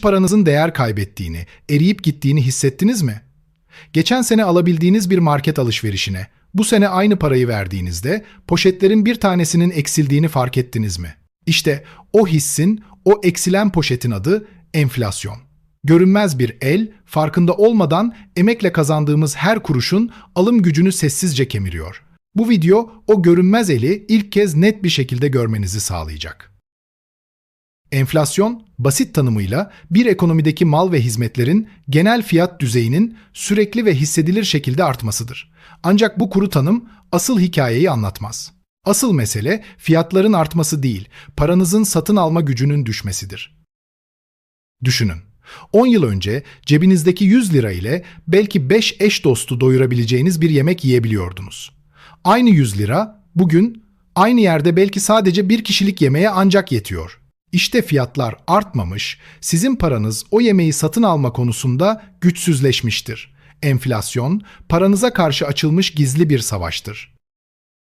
Paranızın değer kaybettiğini, eriyip gittiğini hissettiniz mi? Geçen sene alabildiğiniz bir market alışverişine, bu sene aynı parayı verdiğinizde poşetlerin bir tanesinin eksildiğini fark ettiniz mi? İşte o hissin, o eksilen poşetin adı enflasyon. Görünmez bir el, farkında olmadan emekle kazandığımız her kuruşun alım gücünü sessizce kemiriyor. Bu video o görünmez eli ilk kez net bir şekilde görmenizi sağlayacak. Enflasyon, basit tanımıyla bir ekonomideki mal ve hizmetlerin genel fiyat düzeyinin sürekli ve hissedilir şekilde artmasıdır. Ancak bu kuru tanım asıl hikayeyi anlatmaz. Asıl mesele fiyatların artması değil, paranızın satın alma gücünün düşmesidir. Düşünün. 10 yıl önce cebinizdeki 100 lira ile belki 5 eş dostu doyurabileceğiniz bir yemek yiyebiliyordunuz. Aynı 100 lira bugün aynı yerde belki sadece bir kişilik yemeğe ancak yetiyor. İşte fiyatlar artmamış, sizin paranız o yemeği satın alma konusunda güçsüzleşmiştir. Enflasyon, paranıza karşı açılmış gizli bir savaştır.